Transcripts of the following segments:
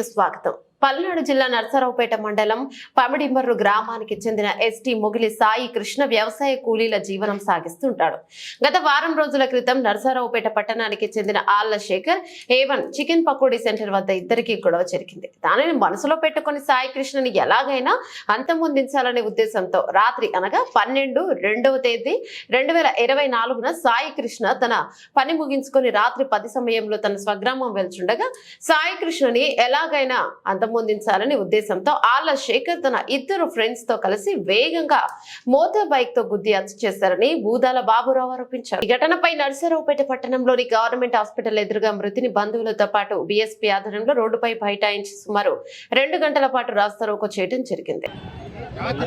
News స్వాగతం. పల్నాడు జిల్లా నర్సరావుపేట మండలం పమిడిమర్రు గ్రామానికి చెందిన ఎస్టీ మొగిలి సాయి కృష్ణ వ్యవసాయ కూలీల జీవనం సాగిస్తుంటాడు. గత వారం రోజుల క్రితం నర్సరావుపేట పట్టణానికి చెందిన Alla Shekhar A one chicken pakodi centre వద్ద ఇద్దరికి గొడవ జరిగింది. దానిని మనసులో పెట్టుకుని సాయి కృష్ణని ఎలాగైనా అంతమొందించాలనే ఉద్దేశంతో రాత్రి అనగా పన్నెండు రెండవ తేదీ రెండు వేల ఇరవై నాలుగున సాయి కృష్ణ తన పని ముగించుకొని రాత్రి పది సమయంలో తన స్వగ్రామం వెళ్చుండగా సాయి కృష్ణని ఎలాగైనా అంతమొందించాలని ఉద్దేశంతో ఆళ్ళ శేఖర్ తన ఇద్దరు ఫ్రెండ్స్తో కలిసి వేగంగా మోటార్ బైక్తో గుద్ది హత్య చేశారని బూదాల బాబురావు ఆరోపించారు. ఈ ఘటనపై నర్సరావుపేట పట్టణంలోని గవర్నమెంట్ హాస్పిటల్ ఎదురుగా మృతిని బంధువులతో పాటు బీఎస్పీ ఆధ్వర్యంలో రోడ్డుపై బైఠాయించి సుమారు రెండు గంటల పాటు రాస్తారోకో చేయడం జరిగింది. రాత్రి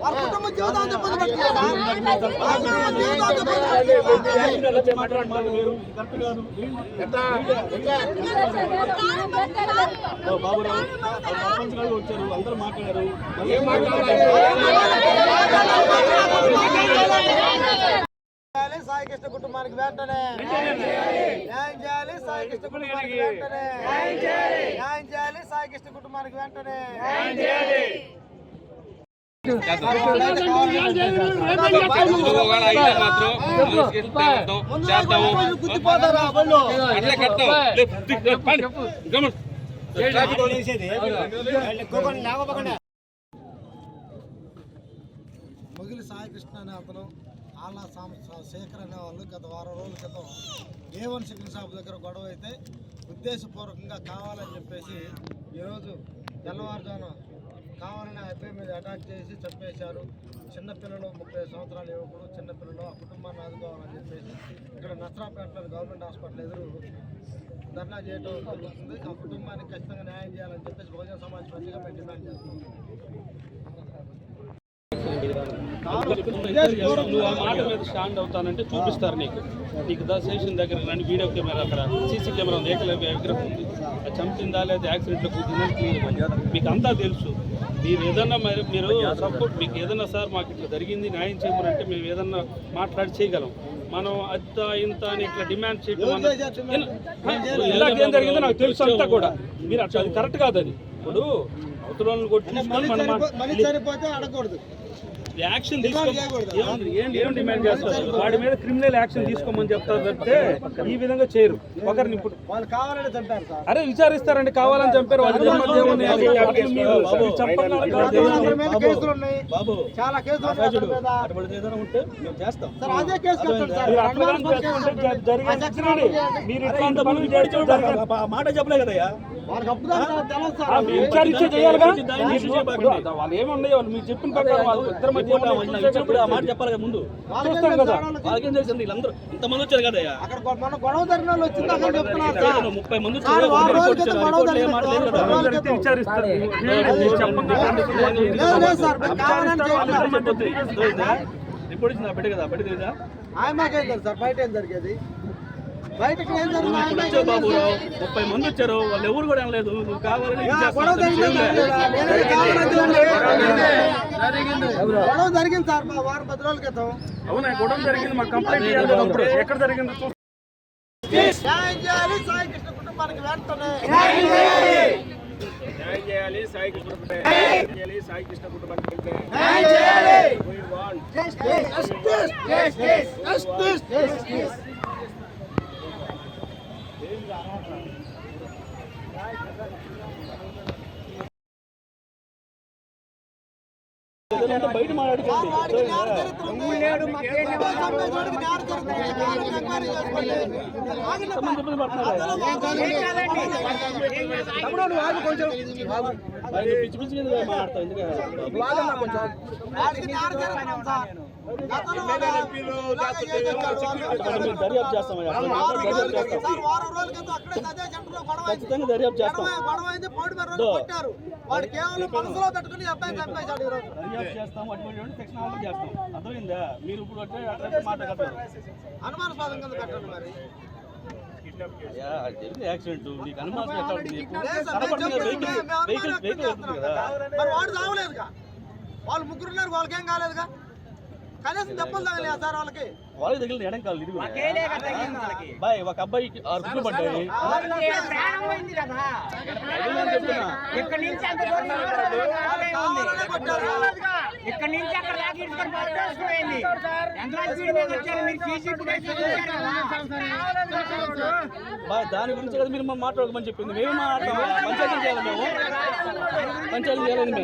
వాళ్ళ కుటుంబ జీవితాంతం వచ్చారు అందరూ వాళ్ళ కుటుంబ జీవితాంతం చేయాలి సాయి కృష్ణ కుటుంబానికి వెంటనే. న్యాయం చేయాలి. సాయి కృష్ణ కుటుంబానికి వెంటనే. న్యాయం చేయాలి. సాయి కుటుంబానికి వెంటనే. గుర్తిపోతారా అట్లే అనే అతను ఆళ్ళ సాం శేఖర్ అనే వాళ్ళు గత వారం రోజుల క్రితం ఏ వన్ చికెన్ షాప్ దగ్గర గొడవ అయితే ఉద్దేశపూర్వకంగా కావాలని చెప్పేసి ఈరోజు తెల్లవారుజామున కావాలని ఆ అబ్బాయి మీద అటాక్ చేసి చంపేశారు. చిన్నపిల్లలు ముప్పై సంవత్సరాల యువకుడు చిన్నపిల్లలు ఆ కుటుంబాన్ని ఆదుకోవాలని చెప్పేసి ఇక్కడ నస్రాపేటలో గవర్నమెంట్ హాస్పిటల్ ఎదురు ధర్నా చేయడం జరుగుతుంది. ఆ కుటుంబానికి ఖచ్చితంగా న్యాయం చేయాలని చెప్పేసి బహుజన సమాజ్ మంచిగా మేము డిమాండ్ చేస్తున్నాం. మాట మీద స్టాండ్ అవుతానంటే చూపిస్తారు నీకు. నీకు స్టేషన్ దగ్గర రండి వీడియో కెమెరా అక్కడ సీసీ కెమెరా ఉంది ఏకలవ్య విగ్రహం ఉంది. అది చంపిందా లేదా యాక్సిడెంట్లో కూర్చుందని క్లియర్ మీకు అంతా తెలుసు. మీరు ఏదన్నా మరి మీరు సపోర్ట్ మీకు ఏదన్నా సార్ మాకు ఇట్లా జరిగింది న్యాయం చేయమనంటే మేము ఏదన్నా మాట్లాడి చేయగలం. మనం అంత ఇంత అని ఇట్లా డిమాండ్ చేయడం ఇలాగ ఏం జరిగిందో నాకు తెలుసు అంతా కూడా. మీరు అట్లా అది కరెక్ట్ కాదు అది. ఇప్పుడు అవతల కొట్టి యాక్షన్ తీసుకో ఏం- డిమాండ్ చేస్తారు? వాడి మీద క్రిమినల్ యాక్షన్ తీసుకోమని చెప్తారు తప్పితే ఈ విధంగా చేయరు. ఒకరిని ఇప్పుడు వాళ్ళు కావాలని చంపారు సార్. అరే విచారిస్తారండి. కావాలని చంపారు. ఉన్నాయి. ఉన్నాయి. మాట చెప్పలే కదయ్యా విచారించే చేయాలిగా? మీరు- వాళ్ళు ఏమున్నాయి వాళ్ళు మీరు చెప్పిన ప్రకారం వాళ్ళ ఇద్దరి చూసే వచ్చినప్పుడు ఆ మాట చెప్పాలి కదా ముందు. చూస్తాం కదా. వాళ్ళకేం తెలిసింది వీళ్ళందరూ ఇంతమంది వచ్చారు కదయ్యా అక్కడ గొ- మన గొడవ జరిగిన వాళ్ళు వచ్చింది అక్కడ చెప్తున్నారు సార్. ముప్పై మంది కదా. ఇచ్చింది బిడ్డ కదా బిడ్డ తెలుసు సార్ బయట ఏం జరిగేది? వచ్చావు బాబు? ముప్పై మంది వచ్చారు వాళ్ళు ఎవరు కూడా ఏం లేదు నువ్వు కావాలని. గొడవ జరిగింది సార్ మా వారం పది రోజుల క్రితం అవునా గొడవ జరిగింది మాకు కంప్లైంట్ ఎక్కడ జరిగింది న్యాయం చేయాలి సాయి కృష్ణ కుటుంబానికి వెంటనే న్యాయం చేయాలి సాయి కృష్ణ కుటుంబానికి. చేయాలి సాయి కృష్ణ కుటుంబానికి న్యాయ. కావాలని ఎంక్వైరీ చేసుకోండి. ఆగండి అబ్బా. అసలు బయట పిచ్చి పిచ్చి కింద మాట్లాడతావు? ఎందుకంటే మీరు దర్యాప్తు చేస్తాం. ఖచ్చితంగా దర్యాప్తు చేస్తాం. కొట్టారు. దర్యాప్తు చేస్తాం అటువంటి సెక్షన్ చేస్తాం. అర్థమైందా? మీరు ఇప్పుడు అనుమానాస్పదం కింద మరి. యాక్సిడెంట్. నీకు అనుమానం ఎట్లా ఉంటుంది కనపడుతుంది వెహికల్ వెహికల్ వెహికల్ కదా వాళ్ళు ముగ్గురు ఉన్నారు వాళ్ళకేం కాలేదుగా? కనీసం దెబ్బలు తగలే సార్ వాళ్ళకి. వాళ్ళకి తగిలిన ఎడం కాలు ఇరుగు బాయ్ ఒక అబ్బాయికి ఆరు గుడ్లు పడ్డాయి. ఇక్కడ నుంచి అక్కడ దాకా ఇటుకొని పట్టేసుకుపోయింది కదా. దాని గురించి కదా మీరు మా మాట్లాడకమని చెప్పింది. మేము మాట్లాడతాం. పంచాయతీ చేయాలి మేము. పంచాయతీ చేయాలని మేము.